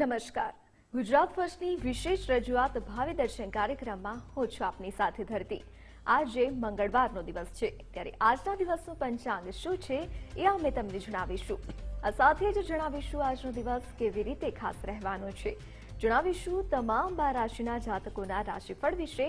નમસ્કાર. ગુજરાત ફર્સ્ટની વિશેષ રજૂઆત ભાવિ દર્શન કાર્યક્રમમાં હું છું આપની સાથે ધરતી. આજે મંગળવારનો દિવસ છે. ત્યારે આજના દિવસનું પંચાંગ શું છે એ અમે તમને જણાવીશું. આ સાથે જ જણાવીશું આજનો દિવસ કેવી રીતે ખાસ રહેવાનો છે. જણાવીશું તમામ બાર રાશિના જાતકોના રાશિફળ વિશે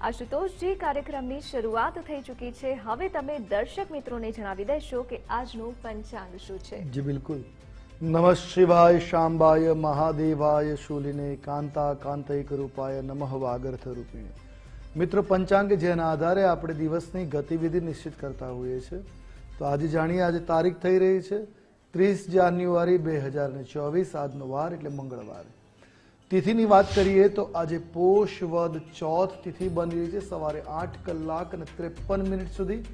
આશુતોષજી કાર્યક્રમની શરૂઆત થઈ ચૂકી છે, હવે તમે દર્શક મિત્રોને જણાવી દેશો કે આજનું પંચાંગ શું છે? જી, બિલકુલ. નમઃ શિવાય શાંબાય મહાદેવાય શૂલિને કાંતા કાંતૈક રૂપાય નમઃ વાગર્થ રૂપિણે. મિત્રો, પંચાંગ જેના આધારે આપણે દિવસની ગતિવિધિ નિશ્ચિત કરતા હોઈએ છીએ. તો આજે જાણીએ, આજે તારીખ થઈ રહી છે. ત્રીસ જાન્યુઆરી બે હજાર ચોવીસ, આજનો વાર એટલે મંગળવાર. તિથિની વાત કરીએ તો આજે પોષ વદ ચોથ તિથિ બની રહી છે. સવારે આઠ કલાક અને ત્રેપન મિનિટ સુધી.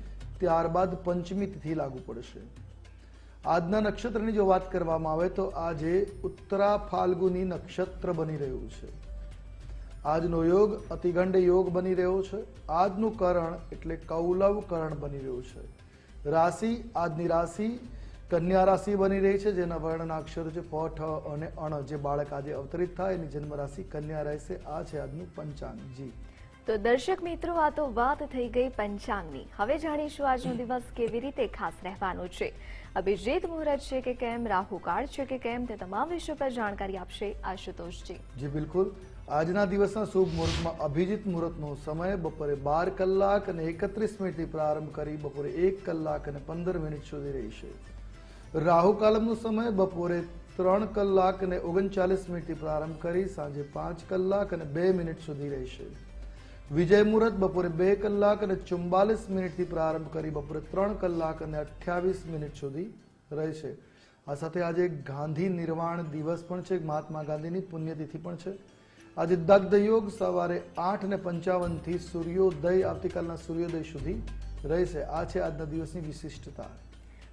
ત્યારબાદ પંચમી તિથિ લાગુ પડશે. આજના નક્ષત્રની જો વાત કરવામાં આવે તો આજે ઉત્તરા ફાલ્ગુની નક્ષત્ર બની રહ્યું છે. આજનો યોગ અતિગંડ યોગ બની રહ્યો છે. આજનું કરણ એટલે કૌલવ કરણ બની રહ્યું છે. રાશિ, આજની રાશિ કન્યા રાશિ બની રહી છે જેના વર્ણના અક્ષરો છે પ ઠ અને અણ. જે બાળક આજે અવતરિત થાય એની જન્મ રાશિ કન્યા રહેશે. આ છે આજનું પંચાંગ જી તો દર્શક મિત્રો આ તો વાત થઈ ગઈ પંચાંગની. હવે જાણીશું આજનો દિવસ કેવી રીતે ખાસ રહેવાનો છે. અભિજીત મુહૂર્ત છે કે કેમ રાહુકાળ છે કે કેમ તે તમામ વિષયો પર જાણકારી આપશે આશુતોષજી. જી બિલકુલ. આજના દિવસના શુભ મુહૂર્તમાં અભિજીત મુહૂર્તનો સમય બપોરે બાર કલાક અને એકત્રીસ મિનિટથી પ્રારંભ કરી બપોરે એક કલાક અને પંદર મિનિટ સુધી રહેશે. રાહુ કાલમનો સમય બપોરે ત્રણ કલાક અને ઓગણચાલીસ મિનિટથી પ્રારંભ કરી સાંજે પાંચ કલાક અને બે મિનિટ સુધી રહેશે. વિજય મુહૂર્ત બપોરે બે કલાક અને ચુમ્બાલીસ મિનિટથી પ્રારંભ કરી બપોરે ત્રણ કલાક અને અઠ્યાવીસ મિનિટ સુધી રહેશે. આ સાથે આજે ગાંધી નિર્વાણ દિવસ પણ છે. મહાત્મા ગાંધીની પુણ્યતિથિ પણ છે. આજે દગ્ધ યોગ સવારે આઠ ને પંચાવનથી સૂર્યોદય, આવતીકાલના સૂર્યોદય સુધી રહેશે. આ છે આજના દિવસની વિશિષ્ટતા.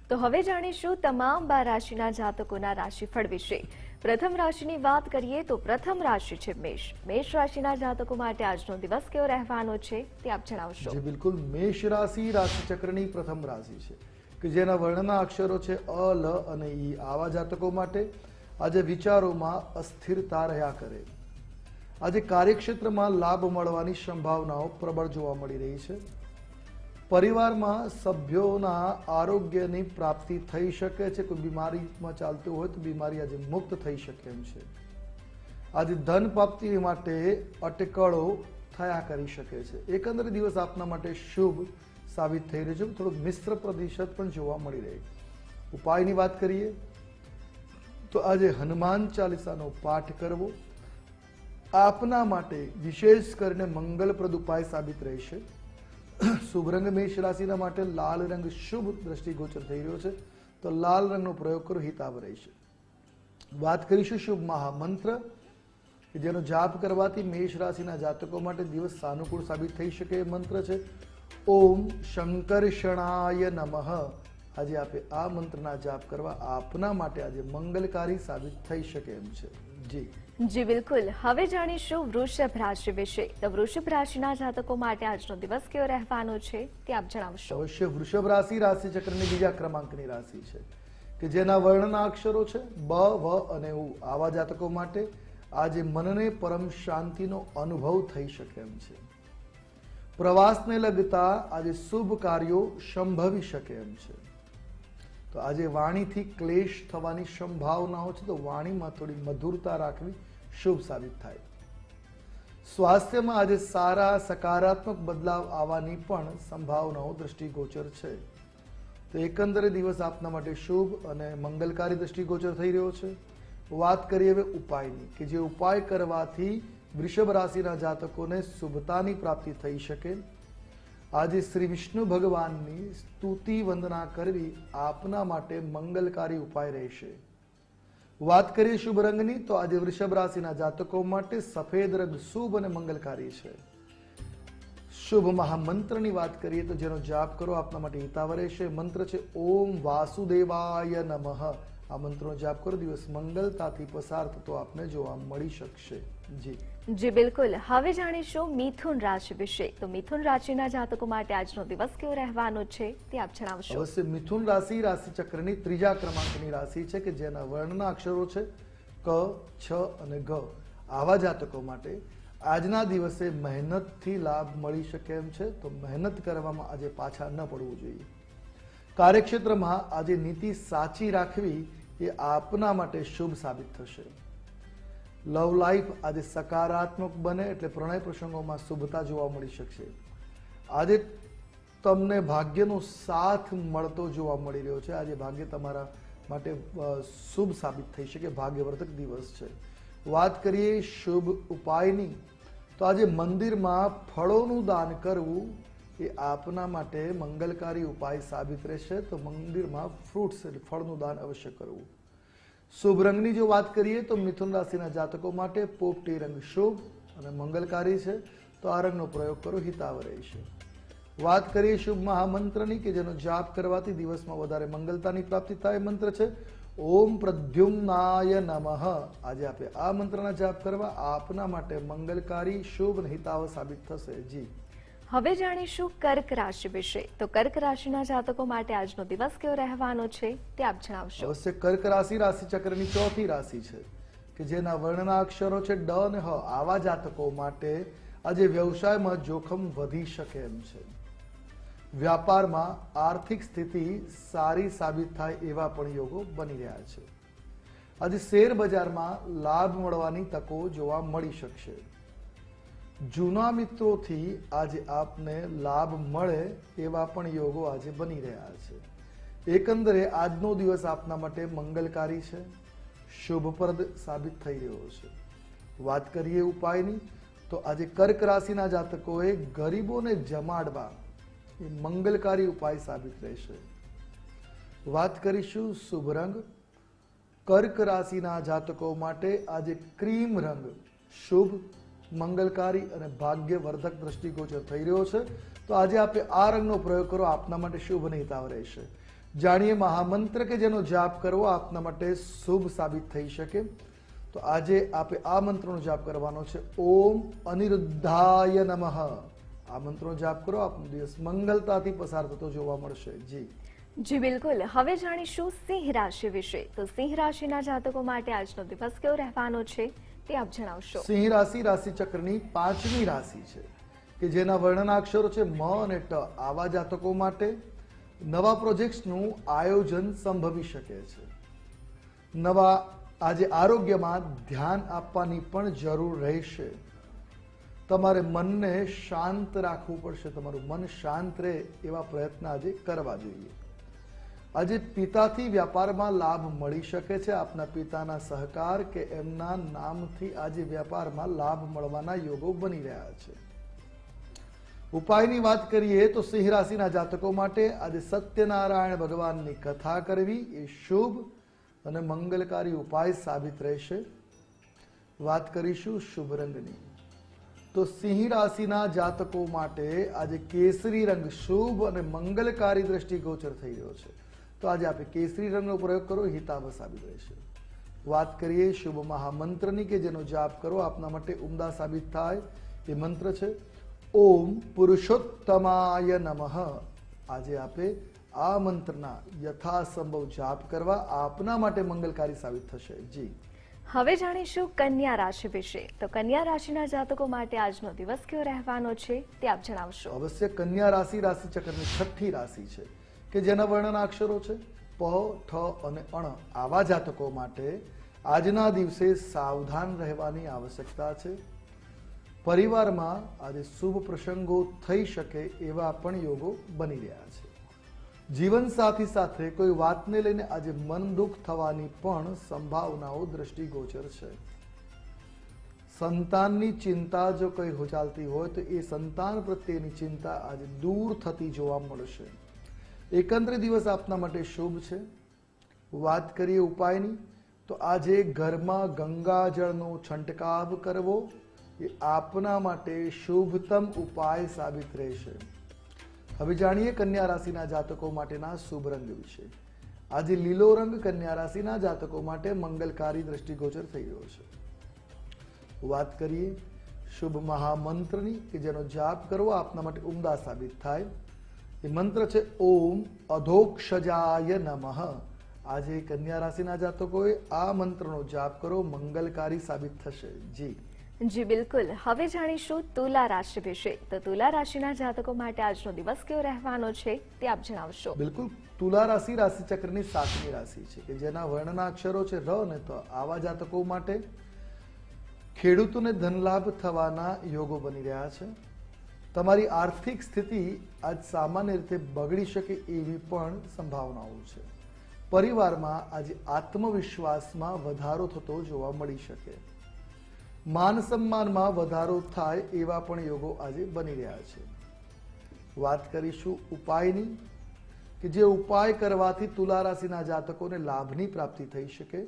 તો હવે જાણીશું તમામ બાર રાશિના જાતકોના રાશિફળ વિશે. પ્રથમ રાશિની વાત કરીએ તો પ્રથમ રાશિ છે મેષ. મેષ રાશિના જાતકો માટે આજનો દિવસ કેવો રહેવાનો છે તે આપ જણાવશો. જે, બિલકુલ. મેષ રાશિ રાશિચક્રની પ્રથમ રાશિ છે કે જેના વર્ણના અક્ષરો છે અ, લ અને ઈ. આવા જાતકો માટે આજે વિચારોમાં અસ્થિરતા રહ્યા કરે. આજે કાર્યક્ષેત્રમાં લાભ મળવાની સંભાવનાઓ પ્રબળ જોવા મળી રહી છે. પરિવારમાં સભ્યોના આરોગ્યની પ્રાપ્તિ થઈ શકે છે. કોઈ બીમારીમાં ચાલતું હોય તો બીમારી આજે મુક્ત થઈ શકે એમ છે. આજે ધન પ્રાપ્તિ માટે અટકળો થયા કરી શકે છે. એકંદરે દિવસ આપના માટે શુભ સાબિત થઈ રહ્યું છે. થોડુંક મિશ્ર પ્રતિશત પણ જોવા મળી રહે. ઉપાયની વાત કરીએ તો આજે હનુમાન ચાલીસાનો પાઠ કરવો આપના માટે વિશેષ કરીને મંગલપ્રદ ઉપાય સાબિત રહેશે. શુભ રંગ મેષ રાશિના માટે લાલ રંગ શુભ દ્રષ્ટિગોચર થઈ રહ્યો છે. તો લાલ રંગનો પ્રયોગ કરો હિતાવ રહેશે વાત કરીશું શુભ મહામંત્ર, કે જેનો જાપ કરવાથી મેષ રાશિના જાતકો માટે દિવસ સાનુકૂળ સાબિત થઈ શકે એ મંત્ર છે. ઓમ શંકર્ષણાય નમઃ. આજે આપે આ મંત્રના જાપ કરવા આપના માટે આજે મંગલકારી સાબિત થઈ શકે એમ છે. જી. જી, બિલકુલ. હવે જાણીશું વૃષભ રાશિ વિશે. તો વૃષભ રાશિના જાતકો માટે આજનો દિવસ કેવો રહેવાનો છે તે આપ જણાવશો. અવશ્ય વૃષભ રાશિ રાશિ ચક્રની બીજા ક્રમાંકની રાશિ છે, કે જેના વર્ણના અક્ષરો છે બ, વ અને ઉ. આવા જાતકો માટે આજે મનને પરમ શાંતિનો અનુભવ થઈ શકે એમ છે. પ્રવાસને લગતા આજે શુભ કાર્યો સંભવી શકે એમ છે. તો આજે વાણીથી ક્લેશ થવાની સંભાવનાઓ છે, તો વાણીમાં થોડી મધુરતા રાખવી શુભ સાબિત થાય. સ્વાસ્થ્યમાં આજે સારા, સકારાત્મક બદલાવ આવવાની પણ સંભાવનાઓ દૃષ્ટિગોચર છે. તો એકંદરે દિવસ આપના માટે શુભ અને મંગલકારી દૃષ્ટિગોચર થઈ રહ્યો છે. વાત કરીએ હવે ઉપાયની, કે જે ઉપાય કરવાથી વૃષભ રાશિના જાતકોને શુભતાની પ્રાપ્તિ થઈ શકે. આજે શ્રી વિષ્ણુ ભગવાનની સ્તુતિ વંદના કરવી આપના માટે મંગલકારી ઉપાય રહેશે. વાત કરીએ શુભ રંગની, તો આજે વૃષભ રાશિના જાતકો માટે સફેદ રંગ શુભ અને મંગલકારી છે. શુભ મહામંત્રની વાત કરીએ તો જેનો જાપ કરો આપના માટે હિતાવ રહેશે. મંત્ર છે, ઓમ વાસુદેવાય નમઃ. આ મંત્રનો જાપ કરો, દિવસ મંગલતાથી પસાર થતો આપને જોવા મળી શકશે. જી. જી, બિલકુલ. હવે જાણીશું મિથુન રાશિ વિશે. તો મિથુન રાશિના જાતકો માટે આજનો દિવસ કેવો રહેવાનો છે તે આપ જણાવશો. અવશ્ય, મિથુન રાશિ રાશિ ચક્રની ત્રીજા ક્રમાંકની રાશિ છે કે જેના વર્ણના અક્ષરો છે ક, છ અને ગ આવા જાતકો માટે આજના દિવસે મહેનતથી લાભ મળી શકે એમ છે, તો મહેનત કરવામાં આજે પાછા ન પડવું જોઈએ. કાર્યક્ષેત્રમાં આજે નીતિ સાચી રાખવી એ આપના માટે શુભ સાબિત થશે. લવ લાઈફ આજે સકારાત્મક બને એટલે પ્રણય પ્રસંગોમાં શુભતા જોવા મળી શકશે. આજે તમને ભાગ્યનો સાથ મળતો જોવા મળી રહ્યો છે. આજે ભાગ્ય તમારા માટે શુભ સાબિત થઈ શકે. ભાગ્યવર્ધક દિવસ છે. વાત કરીએ શુભ ઉપાયની, તો આજે મંદિરમાં ફળોનું દાન કરવું એ આપના માટે મંગલકારી ઉપાય સાબિત રહેશે. તો મંદિરમાં ફ્રૂટ્સ એટલે ફળનું દાન અવશ્ય કરવું. શુભ રંગની જો વાત કરીએ તો મિથુન રાશિના જાતકો માટે પોપટી રંગ શુભ અને મંગલકારી છે. તો આ રંગનો પ્રયોગ કરો હિતાવ રહેશે વાત કરીએ શુભ મહામંત્રની કે જેનો જાપ કરવાથી દિવસમાં વધારે મંગલતાની પ્રાપ્તિ થાય મંત્ર છે. ઓમ પ્રદ્યુમ્નાય નમઃ. આજે આપે આ મંત્રના જાપ કરવા આપના માટે મંગલકારી, શુભ અને હિતાવ સાબિત થશે. જી. હવે જાણીશું કર્ક રાશિ વિશે. તો કર્ક રાશિના જાતકો માટે આજનો દિવસ કેવો રહેવાનો છે તે આપ જણાવશો. અવશ્ય કર્ક રાશિ રાશિ ચક્રની ચોથી રાશિ છે, કે જેના વર્ણના અક્ષરો છે ડ અને હ. આવા જાતકો માટે આજે વ્યવસાયમાં જોખમ વધી શકે એમ છે. વ્યાપારમાં આર્થિક સ્થિતિ સારી સાબિત થાય એવા પણ યોગો બની રહ્યા છે. આજે શેર બજારમાં લાભ મળવાની તકો જોવા મળી શકશે. જૂના મિત્રોથી આજે આપને લાભ મળે એવા પણ યોગો આજે બની રહ્યા છે. એકંદરે આજનો દિવસ આપના માટે મંગલકારી છે. શુભપ્રદ સાબિત થઈ રહ્યો છે. વાત કરીએ ઉપાયની, તો આજે કર્ક રાશિના જાતકોએ ગરીબોને જમાડવા એ મંગલકારી ઉપાય સાબિત રહેશે. વાત કરીશું શુભ રંગ. કર્ક રાશિના જાતકો માટે આજે ક્રીમ રંગ શુભ મંગલકારી અને ભાગ્યવર્ધક દ્રષ્ટિગોચર થઈ રહ્યો છે, તો આજે આપે આ રંગનો પ્રયોગ કરો, આપના માટે શુભ અને રહેશે. જાણીએ મહામંત્ર કે જેનો જાપ કરવો આપના માટે શુભ સાબિત થઈ શકે? તો આજે આપે આ મંત્રનો જાપ કરવાનો છે, ઓમ અનિરુદ્ધાય નમઃ. આ મંત્રનો જાપ કરો, આપનો દિવસ મંગલતાથી પસાર થતો જોવા મળશે. જી. જી, બિલકુલ. હવે જાણીશું સિંહ રાશિ વિશે. તો સિંહ રાશિના જાતકો માટે આજનો દિવસ કેવો રહેવાનો છે? તે આપ જણાવશો. સિંહ રાશિ રાશિ ચક્રની પાંચમી રાશિ છે, કે જેના વર્ણના અક્ષરો છે મ અને ટ, આવા જાતકો માટે નવા પ્રોજેક્ટ્સનું આયોજન સંભવી શકે છે. નવા, આજે આરોગ્યમાં ધ્યાન આપવાની પણ જરૂર રહેશે. તમારે મનને શાંત રાખવું પડશે, તમારું મન શાંત રહે એવા પ્રયત્ન આજે કરવા જોઈએ. આજે પિતાથી વ્યાપારમાં લાભ મળી શકે છે. આપના પિતાના સહકાર કે એમના નામથી આજે વ્યાપારમાં લાભ મળવાના યોગો બની રહ્યા છે. ઉપાયની વાત કરીએ તો સિંહ રાશિના જાતકો માટે આજે સત્યનારાયણ ભગવાનની કથા કરવી એ શુભ અને મંગલકારી ઉપાય સાબિત રહેશે. વાત કરીશું શુભ રંગની. તો સિંહ રાશિના જાતકો માટે આજે કેસરી રંગ શુભ અને મંગલકારી દ્રષ્ટિગોચર થઈ રહ્યો છે. તો આજે આપણે કેસરી રંગનો પ્રયોગ કરો હિતાવ સાબિત રહેશે. વાત કરીએ શુભ મહામંત્રની કે જેનો જાપ કરો આપના માટે ઉમદા સાબિત થાય એ મંત્ર છે ઓમ પુરુષોત્તમાય નમઃ. આજે આપે આ મંત્રના યથાસંભવ જાપ કરવા આપના માટે મંગલકારી સાબિત થશે. જી. હવે જાણીશું કન્યા રાશિ વિશે. તો કન્યા રાશિના જાતકો માટે આજનો દિવસ કેવો રહેવાનો છે તે આપ જણાવશો. અવશ્ય કન્યા રાશિ રાશિ ચક્રની છઠ્ઠી રાશિ છે. કે જેના વર્ણના અક્ષરો છે? પ, ઠ અને અણ આવા જાતકો માટે આજના દિવસે સાવધાન રહેવાની આવશ્યકતા છે. પરિવારમાં આજે શુભ પ્રસંગો થઈ શકે એવા પણ યોગો બની રહ્યા છે. જીવન સાથી કોઈ વાતને લઈને આજે મન દુઃખ થવાની પણ સંભાવનાઓ દ્રષ્ટિગોચર છે. સંતાનની ચિંતા જો કંઈ ચાલતી હોય તો એ સંતાન પ્રત્યેની ચિંતા આજે દૂર થતી જોવા મળશે. એકંદરે દિવસ આપના માટે શુભ છે. વાત કરીએ ઉપાયની, તો આજે ઘરમાં ગંગાજળનો છંટકાવ કરવો એ આપના માટે શુભતમ ઉપાય સાબિત રહેશે. હવે જાણીએ કન્યા રાશિના જાતકો માટેના શુભ રંગ વિશે. આજે લીલો રંગ કન્યા રાશિના જાતકો માટે મંગલકારી દ્રષ્ટિગોચર થઈ રહ્યો છે. વાત કરીએ શુભ મહામંત્રની કે જેનો જાપ કરવો આપના માટે ઉમદા સાબિત થાય. એ મંત્ર છે ઓમ અધોક્ષજાય નમઃ. આજે કન્યા રાશિના જાતકોએ આ મંત્રનો જાપ કરો મંગલકારી સાબિત થશે. જી. જી બિલકુલ. હવે જાણીશું તુલા રાશિ વિશે. તો તુલા રાશિના જાતકો માટે આજનો દિવસ કેવો રહેવાનો છે તે આપ જણાવશો. બિલકુલ. તુલા રાશિ રાશિ ચક્રની સાતમી રાશિ છે કે જેના વર્ણના અક્ષરો છે ર ને તો આવા જાતકો માટે ખેડૂતોને ધનલાભ થવાના યોગો બની રહ્યા છે. તમારી આર્થિક સ્થિતિ આજ સામાન્ય રીતે બગડી શકે એવી પણ સંભાવનાઓ છે. પરિવારમાં આજે આત્મવિશ્વાસમાં વધારો થતો જોવા મળી શકે. માન સન્માનમાં વધારો થાય એવા પણ યોગો આજે બની રહ્યા છે. વાત કરીશું ઉપાયની, કે જે ઉપાય કરવાથી તુલા રાશિના જાતકોને લાભની પ્રાપ્તિ થઈ શકે.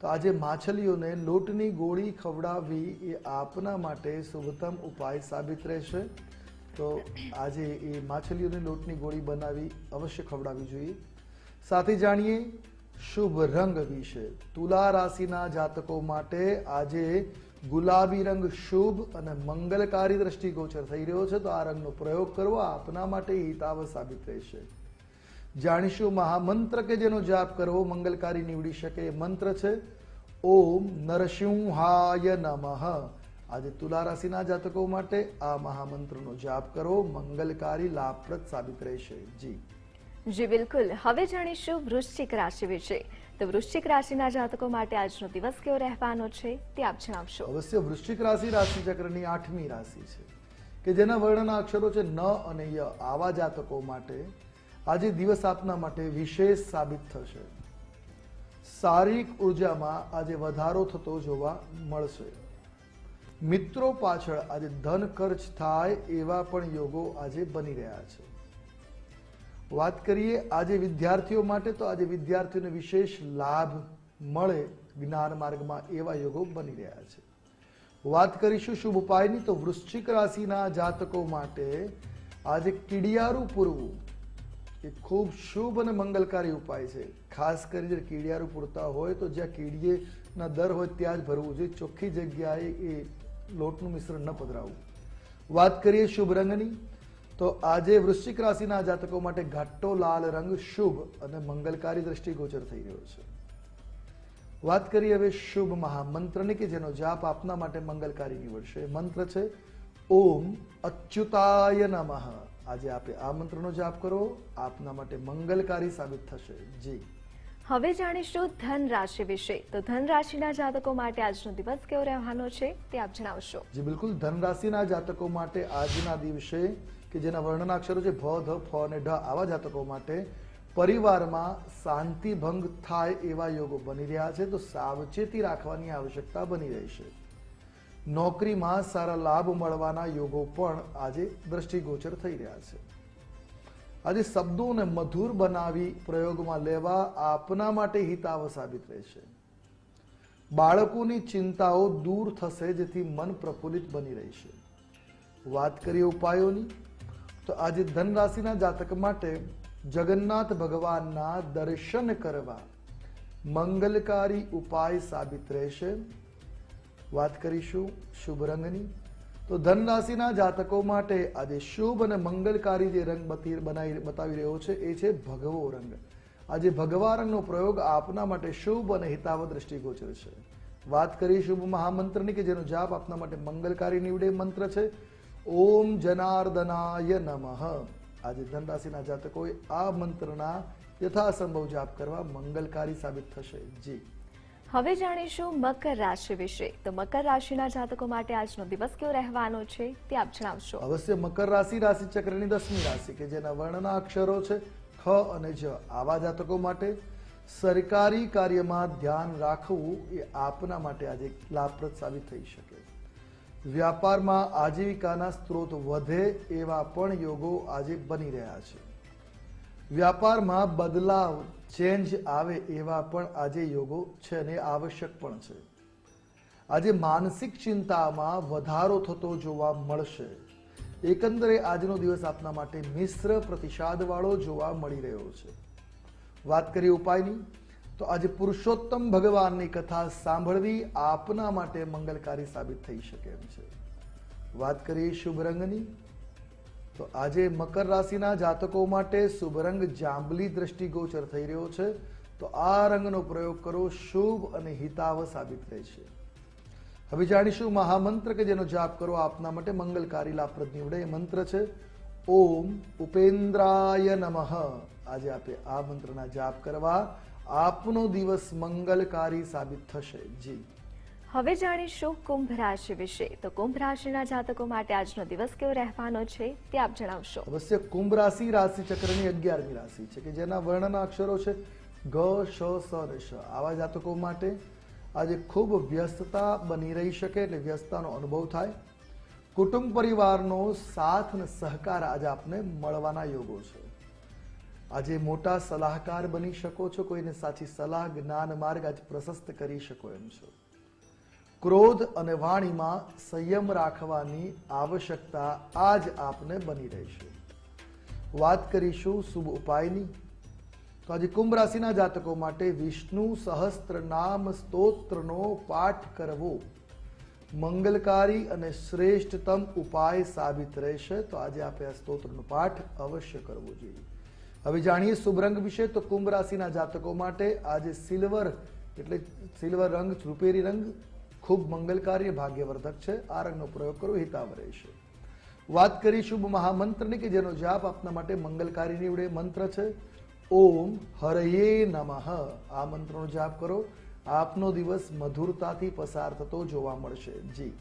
તો આજે માછલીઓને લોટની ગોળી ખવડાવવી એ આપના માટે શુભતમ ઉપાય સાબિત રહેશે. તો આજે એ માછલીઓને લોટની ગોળી બનાવી અવશ્ય ખવડાવવી જોઈએ. સાથે જાણીએ શુભ રંગ વિશે. તુલા રાશિના જાતકો માટે આજે ગુલાબી રંગ શુભ અને મંગલકારી દ્રષ્ટિગોચર થઈ રહ્યો છે. તો આ રંગનો પ્રયોગ કરવો આપના માટે હિતાવ સાબિત રહેશે. જાણીશું મહામંત્ર કે જેનો જાપ કરવો? મંગલકારી નીવડી શકે એ મંત્ર છે. ઓમ નરસિંહાય નમઃ. આજે તુલા રાશિના જાતકો માટે આ મહામંત્રનો જાપ કરવો મંગલકારી લાભપ્રદ સાબિત રહેશે. જી. જી બિલકુલ. હવે જાણીશું વૃશ્ચિક રાશિ વિશે. તો વૃશ્ચિક રાશિના જાતકો માટે આજનો દિવસ કેવો રહેવાનો છે તે આપ જણાવશો. અવશ્ય વૃશ્ચિક રાશિ રાશિ ચક્રની આઠમી રાશિ છે કે જેના વર્ણના અક્ષરો છે ન અને ય આવા જાતકો માટે આજે દિવસ આપના માટે વિશેષ સાબિત થશે. શારીરિક ઉર્જામાં આજે વધારો થતો જોવા મળશે. મિત્રો પાછળ આજે ધન ખર્ચ થાય એવા પણ યોગો આજે બની રહ્યા છે. વાત કરીએ આજે વિદ્યાર્થીઓ માટે તો આજે વિદ્યાર્થીઓને વિશેષ લાભ મળે જ્ઞાન માર્ગમાં એવા યોગો બની રહ્યા છે. વાત કરીશું શુભ ઉપાયની તો વૃશ્ચિક રાશિના જાતકો માટે આજે કીડિયારું પૂરવું એ ખૂબ શુભ અને મંગલકારી ઉપાય છે. ખાસ કરી જ્યારે કીડિયારું પૂરતા હોય તો જ્યાં કીડીએના દર હોય ત્યાં જ ભરવું જોઈએ. ચોખ્ખી જગ્યાએ એ લોટનું મિશ્રણ ન પધરાવવું વાત કરીએ શુભ રંગની, તો આજે વૃશ્ચિક રાશિના જાતકો માટે ઘાટો લાલ રંગ શુભ અને મંગલકારી દ્રષ્ટિગોચર થઈ રહ્યો છે. વાત કરીએ હવે શુભ મહામંત્રની કે જેનો જાપ આપના માટે મંગલકારી નીવડશે. મંત્ર છે, ઓમ અચ્યુતાય નમઃ. આજે આપે આ મંત્રનો જાપ કરો, આપના માટે મંગલકારી સાબિત થશે. જી. હવે જાણીશું ધન રાશિ વિશે. તો ધન રાશિના જાતકો માટે આજનો દિવસ કેવો રહેવાનો છે તે આપ જણાવશો. જી, બિલકુલ. ધન રાશિના જાતકો માટે આજના દિવસે કે જેના વર્ણનાક્ષરો છે ભ, ધ, ફ અને ઢ, આવા જાતકો માટે પરિવારમાં શાંતિ ભંગ થાય એવા યોગો બની રહ્યા છે. તો સાવચેતી રાખવાની આવશ્યકતા બની રહી છે. નોકરીમાં સારા લાભ મળવાના યોગો પણ આજે દ્રષ્ટિગોચર થઈ રહ્યા છે. આજે શબ્દોને મધુર બનાવી પ્રયોગમાં લેવા આપના માટે હિતાવ સાબિત રહેશે. બાળકોની ચિંતાઓ દૂર થશે જેથી મન પ્રફુલ્લિત બની રહેશે. વાત કરીએ ઉપાયોની, તો આજે ધન રાશિના જાતક માટે જગન્નાથ ભગવાનના દર્શન કરવા મંગલકારી ઉપાય સાબિત રહેશે. વાત કરીશું શુભ રંગની તો ધન રાશિના જાતકો માટે આજે શુભ અને મંગલકારી જે રંગ બતી- બનાવી બતાવી રહ્યો છે, એ છે ભગવો રંગ. આજે ભગવા રંગનો પ્રયોગ આપના માટે શુભ અને હિતાવ દ્રષ્ટિગોચર છે. વાત કરી શુભ મહામંત્રની કે જેનો જાપ આપના માટે મંગલકારી નીવડે મંત્ર છે. ઓમ જનાર્દનાય નમઃ. આજે ધન રાશિના જાતકોએ આ મંત્રના યથાસંભવ જાપ કરવા મંગલકારી સાબિત થશે. જી. હવે જાણીશું મકર રાશિ વિશે. તો મકર રાશિના જાતકો માટે આજનો દિવસ કેવો રહેવાનો છે તે આપ જણાવશો. અવશ્ય મકર રાશિ રાશિ ચક્રની દસમી રાશિ કે જેના વર્ણના અક્ષરો છે ખ અને જ. આવા જાતકો માટે સરકારી કાર્યમાં ધ્યાન રાખવું એ આપના માટે આજે લાભપ્રદ સાબિત થઈ શકે. વ્યાપારમાં આજીવિકાના સ્ત્રોત વધે એવા પણ યોગો આજે બની રહ્યા છે. વ્યાપારમાં બદલાવ ચેન્જ આવે એવા પણ આજે યોગો છે અને આવશ્યક પણ છે. આજે માનસિક ચિંતામાં વધારો થતો જોવા મળશે. એકંદરે આજનો દિવસ આપના માટે મિશ્ર પ્રતિસાદવાળો જોવા મળી રહ્યો છે. વાત કરીએ ઉપાયની, તો આજે પુરુષોત્તમ ભગવાનની કથા સાંભળવી આપના માટે મંગલકારી સાબિત થઈ શકે એમ છે. વાત કરીએ શુભ રંગની તો આજે મકર રાશિના જાતકો માટે શુભ રંગ જાંબલી દ્રષ્ટિગોચર થઈ રહ્યો છે. તો આ રંગનો પ્રયોગ કરો, શુભ અને હિતાવ સાબિત રહેશે હવે જાણીશું મહામંત્ર કે જેનો જાપ કરો આપના માટે મંગલકારી લાભપ્રદ નીવડે એ મંત્ર છે. ઓમ ઉપેન્દ્રાય નમઃ. આજે આપે આ મંત્રના જાપ કરવા. આપનો દિવસ મંગલકારી સાબિત થશે. જી. હવે જાણીશું કુંભ રાશિ વિશે. તો કુંભ રાશિના જાતકો માટે આજનો દિવસ કેવો રહેવાનો છે તે આપ જણાવશો. અવશ્ય કુંભ રાશિ રાશિ ચક્રની અગિયારમી રાશિ છે કે જેના વર્ણના અક્ષરો છે ગ, શ, સ અને શ. આવા જાતકો માટે આજે ખૂબ વ્યસ્તતા બની રહી શકે એટલે વ્યસ્તતાનો અનુભવ થાય. કુટુંબ પરિવારનો સાથ અને સહકાર આજે આપને મળવાના યોગો છે. આજે મોટા સલાહકાર બની શકો છો, કોઈને સાચી સલાહ, જ્ઞાન માર્ગ આજે પ્રશસ્ત કરી શકો એમ છો. ક્રોધ અને વાણીમાં સંયમ રાખવાની આવશ્યકતા આજ આપને બની રહેશે વાત કરીશું શુભ ઉપાયની. તો આજે કુંભ રાશિના જાતકો માટે વિષ્ણુ સહસ્ત્ર નામ સ્તોત્રનો પાઠ કરવો મંગલકારી અને શ્રેષ્ઠતમ ઉપાય સાબિત રહેશે. તો આજે આપણે આ સ્તોત્રનો પાઠ અવશ્ય કરવો જોઈએ. હવે જાણીએ શુભ રંગ વિશે. તો કુંભ રાશિના જાતકો માટે આજે સિલ્વર, એટલે સિલ્વર રંગ રૂપેરી રંગ ખૂબ મંગલકારી ભાગ્યવર્ધક છે. આ રંગનો પ્રયોગ કરવો હિતાવ રહેશે વાત કરી શુભ મહામંત્રની કે જેનો જાપ આપના માટે મંગલકારી નીવડે મંત્ર છે. ઓમ હરયે નમઃ. આ મંત્રનો જાપ કરો. આપનો દિવસ મધુરતાથી પસાર થતો જોવા મળશે. જી.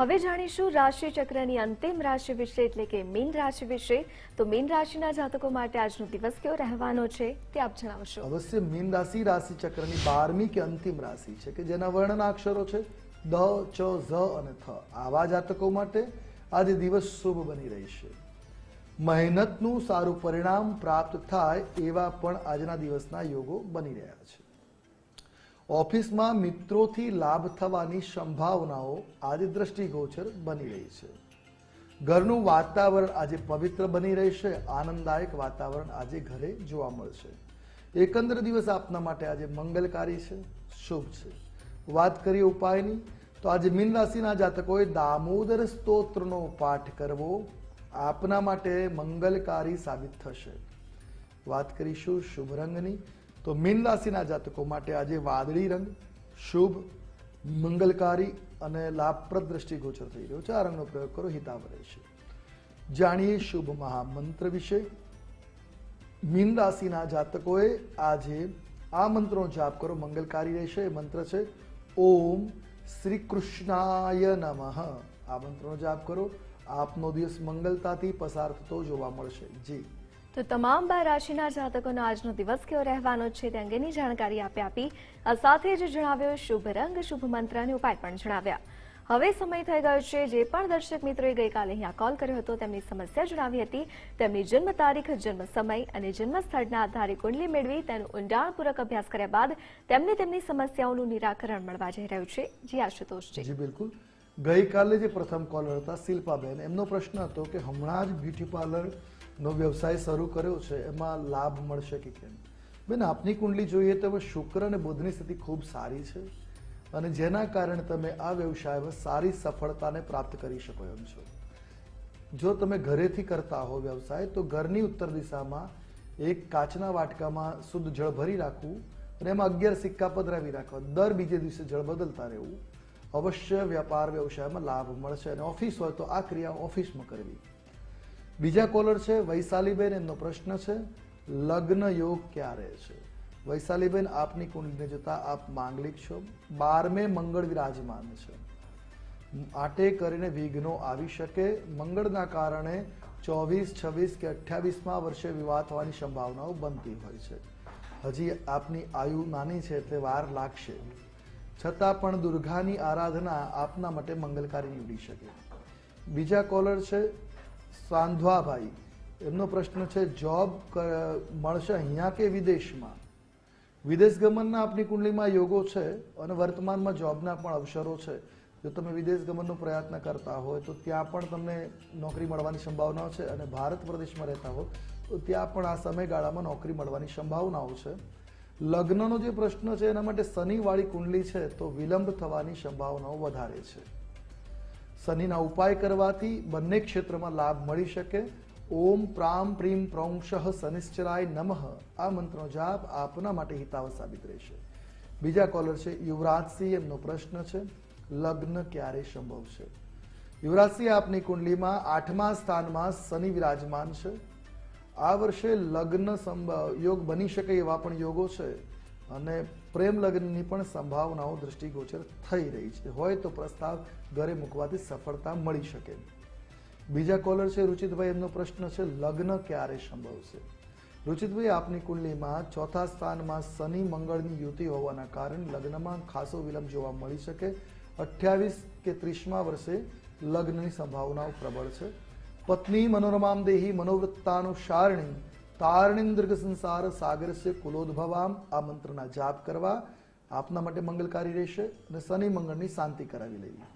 હવે જાણીશું રાશિ ચક્રની અંતિમ રાશિ વિશે એટલે કે મીન રાશિ વિશે. તો મીન રાશિના જાતકો માટે આજનો દિવસ કેવો રહેવાનો છે તે આપ જણાવશો. અવશ્ય મીન રાશિ રાશિ ચક્રની બારમી કે અંતિમ રાશિ છે કે જેના વર્ણના અક્ષરો છે દ, ચ, ઝ અને થ. આવા જાતકો માટે આજે દિવસ શુભ બની રહેશે. મહેનતનું સારું પરિણામ પ્રાપ્ત થાય એવા પણ આજના દિવસના યોગો બની રહ્યા છે. ઓફિસમાં મિત્રોથી લાભ થવાની સંભાવનાઓ આજે દ્રષ્ટિગોચર બની રહી છે. ઘરનું વાતાવરણ આજે પવિત્ર બની રહેશે. આનંદદાયક વાતાવરણ આજે ઘરે જોવા મળશે. એકંદર દિવસ આપના માટે આજે મંગલકારી છે. શુભ છે. વાત કરીએ ઉપાયની, તો આજે મીન રાશિના જાતકોએ દામોદર સ્તોત્રનો પાઠ કરવો આપના માટે મંગલકારી સાબિત થશે. વાત કરીશું શુભ રંગની તો મીન રાશિના જાતકો માટે આજે વાદળી રંગ, શુભ, મંગલકારી અને લાભપ્રદ દ્રષ્ટિગોચર થઈ રહ્યો છે. આ રંગનો પ્રયોગ કરો હિતાવ રહેશે. જાણીએ શુભ મહામંત્ર વિશે. મીન રાશિના જાતકોએ આજે આ મંત્રનો જાપ કરો. મંગલકારી રહેશે, એ મંત્ર છે, ઓમ શ્રી કૃષ્ણાય નમઃ. આ મંત્રનો જાપ કરો. આપનો દિવસ મંગલતાથી પસાર થતો જોવા મળશે. જી. તો તમામ બાર રાશિના જાતકોનો આજનો દિવસ કેવો રહેવાનો છે તે અંગેની જાણકારી આપી આપી સાથે જ જણાવ્યો શુભ રંગ, શુભ મંત્ર અને ઉપાય પણ જણાવ્યા. હવે સમય થઈ ગયો છે, જે પણ દર્શક મિત્રોએ ગઈકાલે અહીંયા કોલ કર્યો હતો, તેમની સમસ્યા જણાવી હતી. તેમની જન્મ તારીખ, જન્મ સમય અને જન્મ સ્થળના આધારે કુંડલી મેળવી તેનો ઊંડાણપૂર્વક અભ્યાસ કર્યા બાદ તેમને તેમની સમસ્યાઓનું નિરાકરણ મળવા જઈ રહ્યું છે. જી આશુતોષજી જી, બિલકુલ. ગઈકાલે જે પ્રથમ કોલર હતા, શિલ્પાબેન, એમનો પ્રશ્ન હતો કે હમણાં જ બ્યુટી પાર્લરનો વ્યવસાય શરૂ કર્યો છે, એમાં લાભ મળશે કે કેમ? બેન, આપની કુંડલી જોઈએ તો હવે શુક્ર અને બુધની સ્થિતિ ખૂબ સારી છે અને જેના કારણે તમે આ વ્યવસાયમાં સારી સફળતાને પ્રાપ્ત કરી શકો એમ છો. જો તમે ઘરેથી કરતા હો વ્યવસાય, તો ઘરની ઉત્તર દિશામાં એક કાચના વાટકામાં શુદ્ધ જળ ભરી રાખવું અને એમાં અગિયાર સિક્કા પધરાવી રાખવા. દર બીજે દિવસે જળ બદલતા રહેવું. અવશ્ય વ્યાપાર વ્યવસાયમાં લાભ મળશે અને ઓફિસ હોય તો આ ક્રિયા ઓફિસમાં કરવી. બીજા કોલર છે, વૈશાલીબેન, એમનો પ્રશ્ન છે, લગ્ન યોગ ક્યારે છે? વૈશાલીબેન, આપની કુંડલીને જોતા આપ માંગલિક છો. બારમે મંગળ વિરાજમાન છે. આટે કરીને વિઘ્નો આવી શકે. મંગળના કારણે ચોવીસ, છવ્વીસ કે અઠ્યાવીસમાં વર્ષે વિવાહ થવાની સંભાવનાઓ બનતી હોય છે. હજી આપની આયુ નાની છે એટલે વાર લાગશે. છતાં પણ દુર્ગાની આરાધના આપના માટે મંગલકારી નીવડી શકે. બીજા કોલર છે સાંધવાભાઈ, એમનો પ્રશ્ન છે, જોબ મળશે અહીંયા કે વિદેશમાં? વિદેશ ગમનના આપની કુંડલીમાં યોગો છે અને વર્તમાનમાં જોબના પણ અવસરો છે. જો તમે વિદેશ ગમનનો પ્રયત્ન કરતા હોય તો ત્યાં પણ તમને નોકરી મળવાની સંભાવનાઓ છે અને ભારત પ્રદેશમાં રહેતા હો, તો ત્યાં પણ આ સમયગાળામાં નોકરી મળવાની સંભાવનાઓ છે. લગ્નનો જે પ્રશ્ન છે, એના માટે શનિવાળી કુંડલી છે, તો વિલંબ થવાની સંભાવનાઓ વધારે છે. શનિના ઉપાય કરવાથી બંને ક્ષેત્રમાં લાભ મળી શકે. ઓમ પ્રામ પ્રીમ પ્રૌંશઃ શનિશ્ચરાય નમઃ. આ મંત્રનો જાપ આપના માટે હિતાવ સાબિત રહેશે. બીજા કોલર છે, યુવરાજસિંહ, એમનો પ્રશ્ન છે, લગ્ન ક્યારે સંભવ છે? યુવરાજસિંહ, આપની કુંડલીમાં આઠમા સ્થાનમાં શનિ વિરાજમાન છે. આ વર્ષે લગ્ન સંભવ યોગ બની શકે એવા પણ યોગો છે. અને પ્રેમ લગ્નની પણ સંભાવનાઓ દૃષ્ટિગોચર થઈ રહી છે. હોય તો પ્રસ્તાવ ઘરે મૂકવાથી સફળતા મળી શકે. બીજા કોલર છે, રુચિતભાઈ, એમનો પ્રશ્ન છે, લગ્ન ક્યારે સંભવ છે રુચિતભાઈ, આપની કુંડલીમાં ચોથા સ્થાનમાં શનિ મંગળની યુતિ હોવાના કારણે લગ્નમાં ખાસો વિલંબ જોવા મળી શકે. અઠ્યાવીસ કે ત્રીસમા વર્ષે લગ્નની સંભાવનાઓ પ્રબળ છે. પત્ની મનોરમામ દેહી મનોવૃત્તાનું શારણી તારણીમ દીર્ઘ સંસાર સાગરસ્ય કુલોદભવામ આ મંત્રના જાપ કરવા આપના માટે મંગલકારી રહેશે અને શનિ મંગળની શાંતિ કરાવી લેવી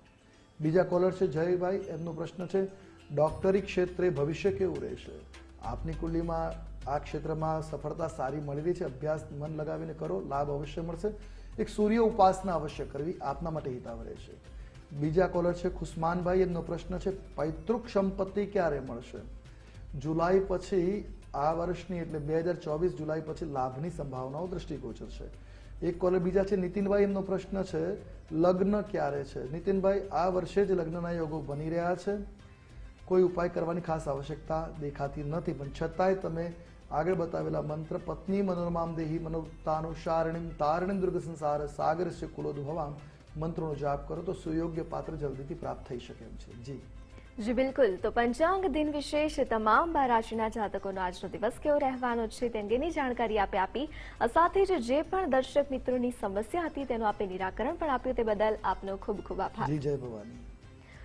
બીજા કોલર છે જયભાઈ એમનો પ્રશ્ન છે ડોક્ટરી ક્ષેત્રે ભવિષ્ય કેવું રહેશે આપની કુંડલીમાં આ ક્ષેત્રમાં સફળતા સારી મળી રહી છે અભ્યાસ મન લગાવીને કરો લાભ અવશ્ય મળશે એક સૂર્ય ઉપાસના અવશ્ય કરવી આપના માટે હિતાવ રહેશે બીજા કોલર છે ખુસ્માનભાઈ એમનો પ્રશ્ન છે પૈતૃક સંપત્તિ ક્યારે મળશે જુલાઈ પછી આ વર્ષની એટલે બે હજાર ચોવીસ જુલાઈ પછી લાભની સંભાવનાઓ દ્રષ્ટિગોચર છે એક કોલર બીજા છે, નીતિનભાઈ એમનો પ્રશ્ન છે, લગ્ન ક્યારે છે? નીતિનભાઈ, આ વર્ષે જ લગ્નના યોગો બની રહ્યા છે. કોઈ ઉપાય કરવાની ખાસ આવશ્યકતા દેખાતી નથી, પણ છતાંય તમે આગળ બતાવેલા મંત્ર, પત્ની મનોરમામ દેહી મનોતાનું શારણિમ, તારણિમ દુર્ગ સંસાર, સાગર છે કુલોદભવામ મંત્રોનો જાપ કરો તો સુયોગ્ય પાત્ર જલ્દીથી પ્રાપ્ત થઈ શકે એમ છે. જી. જી, બિલકુલ. તો પંચાંગ દિન વિશેષ તમામ રાશિના જાતકોનો આજનો દિવસ કેવો રહેવાનો છે તે અંગેની જાણકારી આપે આપી સાથે જ જે પણ દર્શક મિત્રોની સમસ્યા હતી તેનું આપે નિરાકરણ પણ આપ્યું તે બદલ આપનો ખૂબ ખૂબ આભાર. જય ભવાની.